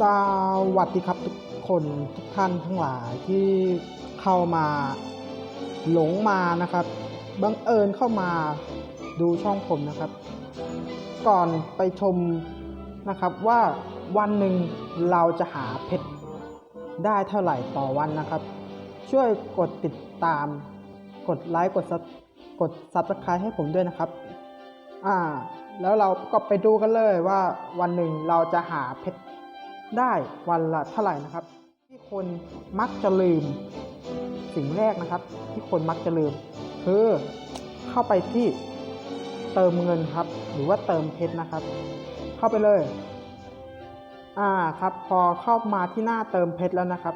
สวัสดีครับทุกคนทุกท่านทั้งหลายที่เข้ามาหลงมานะครับบังเอิญเข้ามาดูช่องผมนะครับ ก่อนไปชมนะครับว่าวันหนึ่งเราจะหาเพชรได้เท่าไหร่ต่อวันนะครับ ช่วยกดติดตาม กดไลค์กดซับกดซับสไครต์ให้ผมด้วยนะครับ อ่า แล้วเราก็ไปดูกันเลยว่าวันหนึ่งเราจะหาเพชร ได้วันละเท่าไหร่นะครับ ที่คนมักจะลืมสิ่งแรกนะครับ ที่คนมักจะลืม คือเข้าไปที่เติมเงินครับ หรือว่าเติมเพชรนะครับ เข้าไปเลย อ่าครับ พอเข้ามาที่หน้าเติมเพชรแล้วนะครับ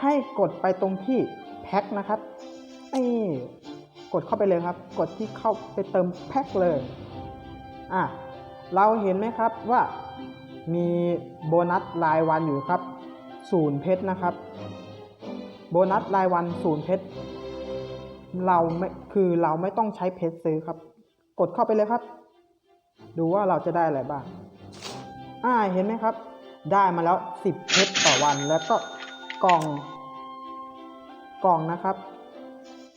ให้กดไปตรงที่แพ็คนะครับนี่กดเข้าไปเลยครับ กดที่เข้าไปเติมแพ็คเลย อะเราเห็นไหมครับว่า มีโบนัสรายวันอยู่ครับศูนย์เพชรนะครับ โบนัสรายวันศูนย์เพชรเราไม่คือเราไม่ต้องใช้เพชรซื้อครับ กดเข้าไปเลยครับ ดูว่าเราจะได้อะไรบ้างอ่าเห็นไหมครับ ได้มาแล้ว10เพชรต่อวันแล้วก็กล่อง กล่องนะครับ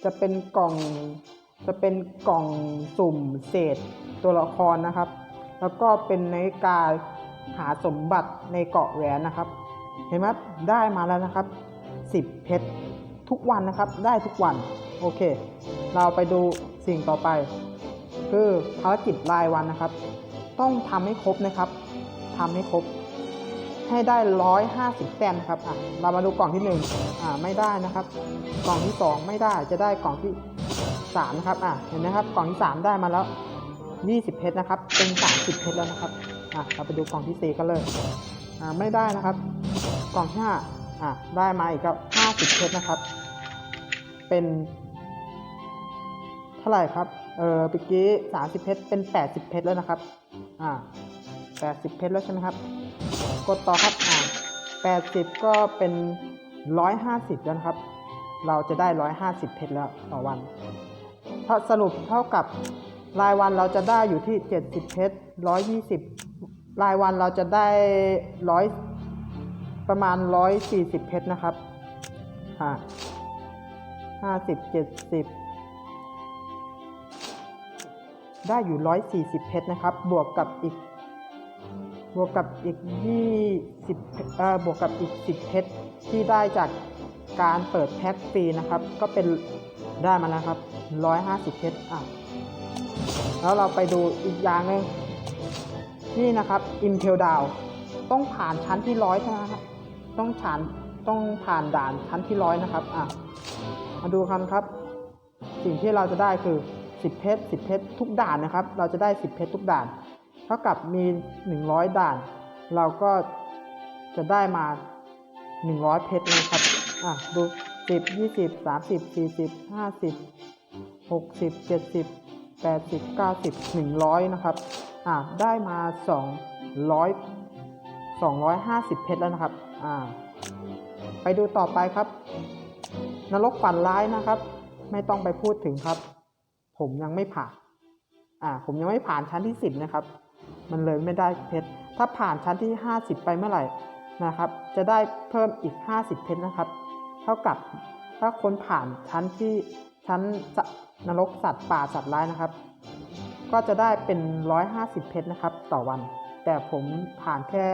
จะเป็นกล่องจะเป็นกล่องสุ่มเศษตัวละครนะครับ แล้วก็เป็นในกา หาสมบัติในเกาะแหวนนะครับ เห็นไหมครับได้มาแล้วนะครับ 10 เพชรทุกวันนะครับ ได้ทุกวัน โอเค เราไปดูสิ่งต่อไป คือภารกิจรายวันนะครับ ต้องทำให้ครบนะครับทำให้ครบ ให้ได้ 150 แต้มครับอะเรามาดูกล่องที่1อ่าไม่ได้นะครับ กล่องที่ 2 ไม่ได้จะได้กล่องที่3นะครับอะเห็นไหมครับกล่องที่ 3 ได้มาแล้ว 20 เพชรนะครับ เป็น 30 เพชรแล้วนะครับ อะเราไปดูกล่องที่ 4 กันเลย อ่า ไม่ได้นะครับ กล่องที่5อะ ได้มาอีกครับ50เพชรนะครับ เป็น เท่าไหร่ครับ เออเมื่อกี้30เพชร เป็น 80เพชรแล้วนะครับ อ่า80เพชรแล้วใช่ไหมครับ กดต่อครับ อ่า80 ก็เป็น 150 แล้วนะครับ เราจะได้ 150 เพชรแล้วต่อวันถ้าสรุปเท่ากับรายวันเราจะได้อยู่ที่ 70 เพชร 120 รายวันเราจะได้ร้อยประมาณ140เพชรนะครับอ่า50 70ได้อยู่140เพชรนะครับ บวกกับอีก บวกกับอีก20เอ่อบวกกับอีก10เพชรที่ได้จากการเปิดแพ็คฟรีนะครับ ก็เป็นได้มาแล้วครับ150เพชรอะแล้วเราไปดูอีกอย่างหนึ่ง นี่นะครับ Intel Down ต้องผ่านชั้นที่ร้อยใช่ไหมครับต้องผ่านต้องผ่านด่านชั้นที่ร้อยนะครับอะมาดูกันครับ สิ่งที่เราจะได้คือ 10 เพชร 10 เพชรทุกด่านนะครับ เราจะได้ 10 เพชรทุกด่าน เท่ากับมี 100 ด่าน เราก็จะได้มา 100 เพชรนะครับอะดู 10 20 30 40 50 60 70 80 90 100 นะครับ อะได้มา 200 250 เพชรแล้วนะครับ อ่า ไปดูต่อไปครับ นรกฝันร้ายนะครับ ไม่ต้องไปพูดถึงครับ ผมยังไม่ผ่าน อ่า ผมยังไม่ผ่านชั้นที่ 10 นะครับ มันเลยไม่ได้เพชร ถ้าผ่านชั้นที่ 50 ไปเมื่อไหร่นะครับ จะได้เพิ่มอีก 50 เพชรนะครับ เท่ากับถ้าคนผ่านชั้นที่ชั้นส นรกสัตว์ป่าสัตว์ร้ายนะครับ ก็จะได้เป็น 150 เพชรนะครับ ต่อวัน แต่ผมผ่านแค่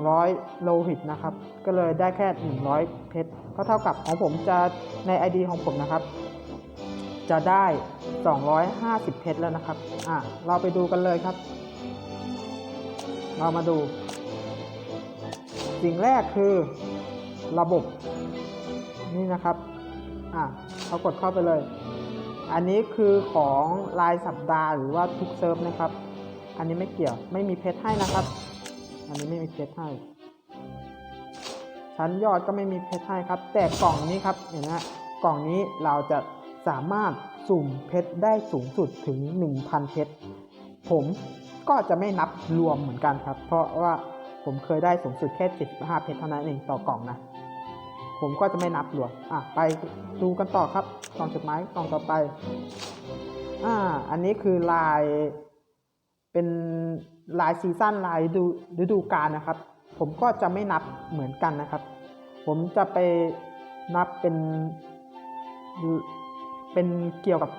100 โลหิตนะครับ ก็เลยได้แค่ 100 เพชรก็เท่ากับของผมจะใน ID ของผมนะครับ จะได้ 250 เพชรแล้วนะครับ อะ เราไปดูกันเลยครับ เรามาดู สิ่งแรกคือระบบนี่นะครับ อะเขากดเข้าไปเลย อันนี้คือของรายสัปดาห์หรือว่าทุกเซิร์ฟนะครับ อันนี้ไม่เกี่ยวไม่มีเพชรให้นะครับ อันนี้ไม่มีเพชรให้ ชั้นยอดก็ไม่มีเพชรให้ครับ แต่กล่องนี้ครับเห็นไหมกล่องนี้เราจะสามารถสุ่มเพชรได้สูงสุดถึง 1,000 เพชร ผมก็จะไม่นับรวมเหมือนกันครับ เพราะว่าผมเคยได้สูงสุดแค่ 75 เพชรเท่านั้นเองต่อกล่องนะ ผมก็จะไม่นับรวมอะไปดูกันต่อครับกล่องจดหมายกล่องต่อไปอ่าอันนี้คือลายเป็นรายซีซั่นรายฤดูฤดูกาลนะครับ ผมก็จะไม่นับเหมือนกันนะครับ ผมจะไปนับเป็นเป็นเกี่ยวกับ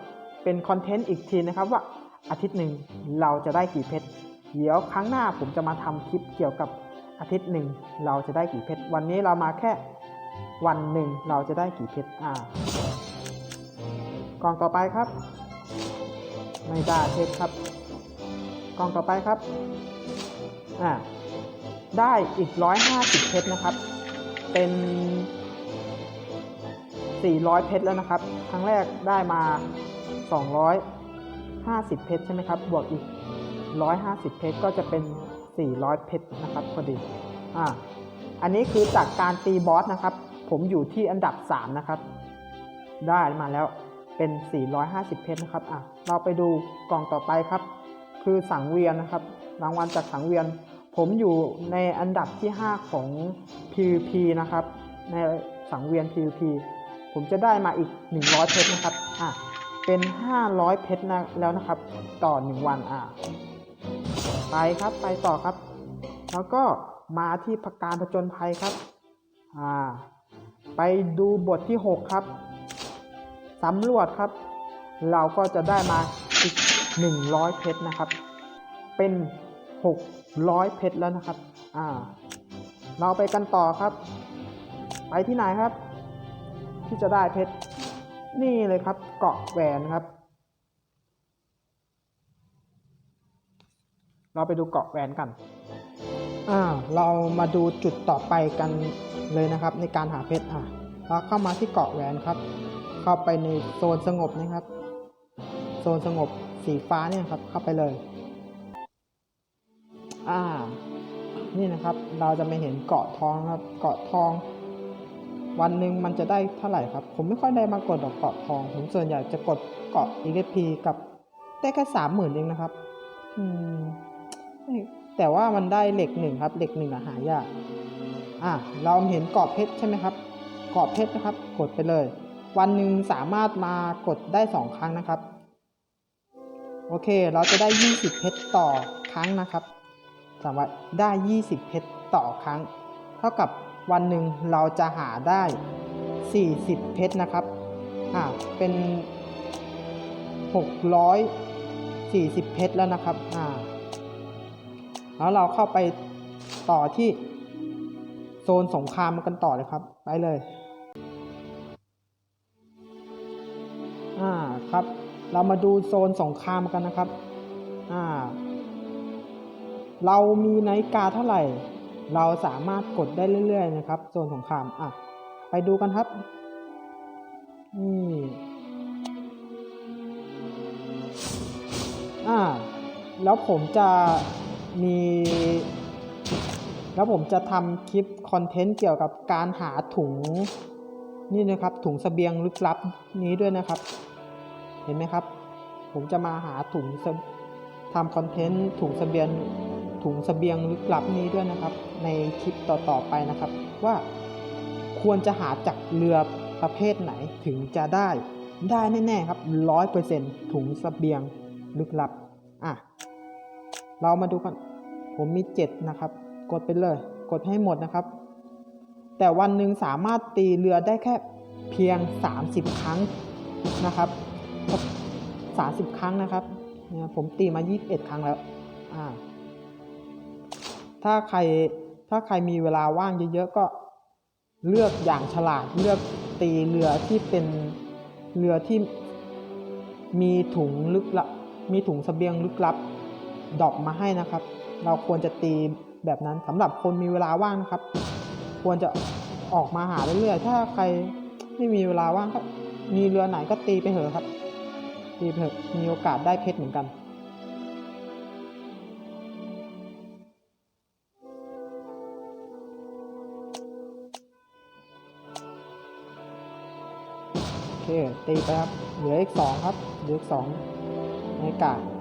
เป็นคอนเทนต์อีกทีนะครับว่าอาทิตย์หนึ่งเราจะได้กี่เพชรเดี๋ยวครั้งหน้าผมจะมาทำคลิปเกี่ยวกับอาทิตย์หนึ่งเราจะได้กี่เพชรวันนี้เรามาแค่ วันหนึ่งเราจะได้กี่เพชรอ่ากล่องต่อไปครับ ไม่ได้เพชรครับ กล่องต่อไปครับอ่าได้อีก 150 เพชรนะครับ เป็น 400 เพชรแล้วนะครับ ครั้งแรกได้มา 250 เพชรใช่ไหมครับ บวกอีก 150 เพชรก็จะเป็น 400 เพชรนะครับพอดี อ่า อันนี้คือจากการตีบอสนะครับ ผมอยู่ที่อันดับ 3 นะครับ ได้มาแล้วเป็น 450 เพชรนะครับอะเราไปดูกล่องต่อไปครับ คือสังเวียนนะครับ รางวัลจากสังเวียน ผมอยู่ในอันดับที่ 5 ของ PVP นะครับ ในสังเวียน PVP ผมจะได้มาอีก 100 เพชรนะครับอะเป็น 500 เพชรนะแล้วนะครับ ต่อ 1 วันอะไปครับไปต่อครับ แล้วก็มาที่ประการผจญภัยครับ อ่า ไปดูบทที่ 6 ครับสำรวจครับ เราก็จะได้มาอีก 100 เพชรนะครับ เป็น 600 เพชรแล้วนะครับอ่าเราไปกันต่อครับ ไปที่ไหนครับ ที่จะได้เพชรนี่เลยครับ เกาะแหวนครับ เราไปดูเกาะแหวนกันอ่าเรามาดูจุดต่อไปกัน เลยนะครับ ในการหาเพชรอะเราเข้ามาที่เกาะแหวนครับ เข้าไปในโซนสงบนะครับ โซนสงบสีฟ้าเนี่ยครับ เข้าไปเลย อ่า นี่นะครับ เราจะไม่เห็นเกาะทองครับ เกาะทอง วันหนึ่งมันจะได้เท่าไหร่ครับ ผมไม่ค่อยได้มากดดอกเกาะทอง ผมส่วนใหญ่จะกดเกาะ EXP กับได้แค่สามหมื่นเองนะครับ อืมแต่ว่ามันได้เหล็กหนึ่งครับ เหล็กหนึ่งอะหายาก อะเราเห็นเกาะเพชรใช่ไหมครับเกาะเพชรนะครับ กดไปเลย วันหนึ่งสามารถมากดได้สองครั้งนะครับ โอเค เราจะได้ 20 เพชรต่อครั้งนะครับสามารถได้ 20 เพชรต่อครั้ง เท่ากับวันหนึ่งเราจะหาได้ 40 เพชรนะครับ อ่า เป็น 640 เพชรแล้วนะครับ อ่า แล้วเราเข้าไปต่อที่ โซนสงครามกันต่อเลยครับ ไปเลย อ่าครับ เรามาดูโซนสงครามกันนะครับ อ่า เรามีนาฬิกาเท่าไหร่ เราสามารถกดได้เรื่อย ๆ นะครับ โซนสงคราม อะ ไปดูกันครับ นี่อ่า แล้วผมจะมี แล้วผมจะทำคลิปคอนเทนต์เกี่ยวกับการหาถุงนี่นะครับถุงเสบียงลึกลับนี้ด้วยนะครับ เห็นไหมครับ ผมจะมาหาถุงทำคอนเทนต์ถุงเสบียงถุงเสบียงลึกลับนี้ด้วยนะครับ ในคลิปต่อๆไปนะครับ ว่าควรจะหาจากเรือประเภทไหนถึงจะได้ ได้แน่ๆครับร้อยเปอร์เซ็นถุงเสบียงลึกลับอะเรามาดูกันผมมีเจ็ดนะครับ กดไปเลย กดให้หมดนะครับ แต่วันหนึ่งสามารถตีเรือได้แค่เพียง 30 ครั้งนะครับสามสิบครั้งนะครับเนี่ยผมตีมา 21 ครั้งแล้วถ้าใครถ้าใครมีเวลาว่างเยอะๆก็เลือกอย่างฉลาดเลือกตีเรือที่เป็นเรือที่มีถุงลึกลับมีถุงเสบียงลึกลับดอปมาให้นะครับ เราควรจะตี แบบนั้นสำหรับคนมีเวลาว่างนะครับ ควรจะออกมาหาเรื่อยๆ ถ้าใครไม่มีเวลาว่างก็มีเรือไหนก็ตีไปเถอะครับ ตีไปเถอะมีโอกาสได้เพชรเหมือนกัน โอเค ตีไปครับ เหลืออีกสองครับ เหลืออีกสองในกาด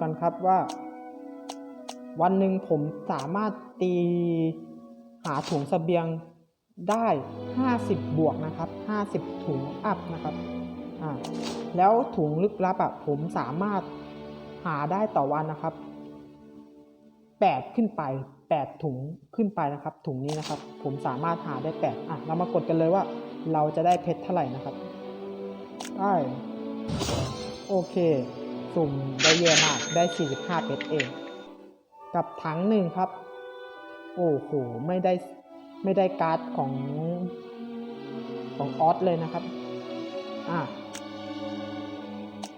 กันครับว่า วันหนึ่งผมสามารถตีหาถุงเสบียงได้ 50 บวกนะครับ 50 ถุงอัพนะครับอ่าแล้วถุงลึกลับอะผมสามารถหาได้ต่อวันนะครับ 8 ขึ้นไป 8 ถุงขึ้นไปนะครับ ถุงนี้นะครับ ผมสามารถหาได้ 8 อะ เรามากดกันเลยว่าเราจะได้เพชรเท่าไหร่นะครับ ได้ โอเค สุ่มได้เยอะมากได้ 45 เพชรเอง กับถังหนึ่งครับ โอ้โห ไม่ได้ไม่ได้การ์ดของของออสเลยนะครับ อะ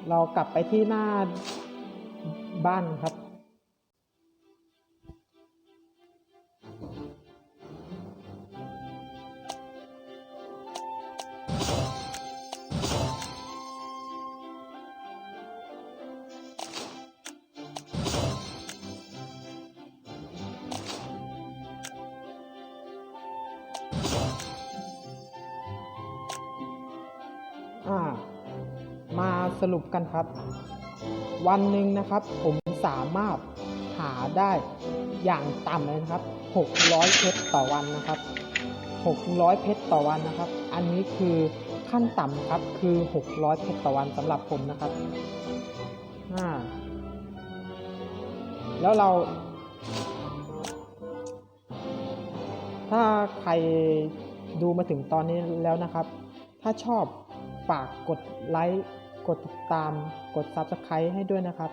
เรากลับไปที่หน้าบ้านครับ มาสรุปกันครับ วันหนึ่งนะครับผมสามารถหาได้อย่างต่ำเลยนะครับ 600 เพชรต่อวันนะครับ 600 เพชรต่อวันนะครับ อันนี้คือขั้นต่ำครับคือ 600 เพชรต่อวันสำหรับผมนะครับแล้วเรา ถ้าใครดูมาถึงตอนนี้แล้วนะครับ ถ้าชอบฝากกดไลค์ กดติดตามกด Subscribe ให้ด้วยนะครับ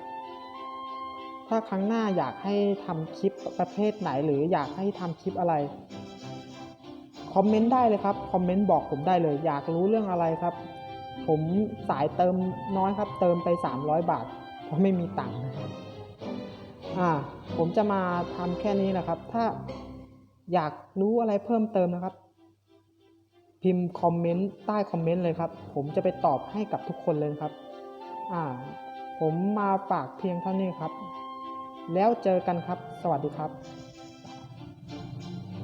ถ้าครั้งหน้าอยากให้ทำคลิปประเภทไหนหรืออยากให้ทำคลิปอะไร คอมเมนต์ได้เลยครับ คอมเมนต์บอกผมได้เลย อยากรู้เรื่องอะไรครับ ผมสายเติมน้อยครับ เติมไป 300 บาท เพราะไม่มีตังค์นะครับอ่าผมจะมาทำแค่นี้แหละครับ ถ้าอยากรู้อะไรเพิ่มเติมนะครับ พิมพ์คอมเมนต์ใต้คอมเมนต์เลยครับ ผมจะไปตอบให้กับทุกคนเลยครับ อ่า ผมมาฝากเพียงเท่านี้ครับ แล้วเจอกันครับ สวัสดีครับ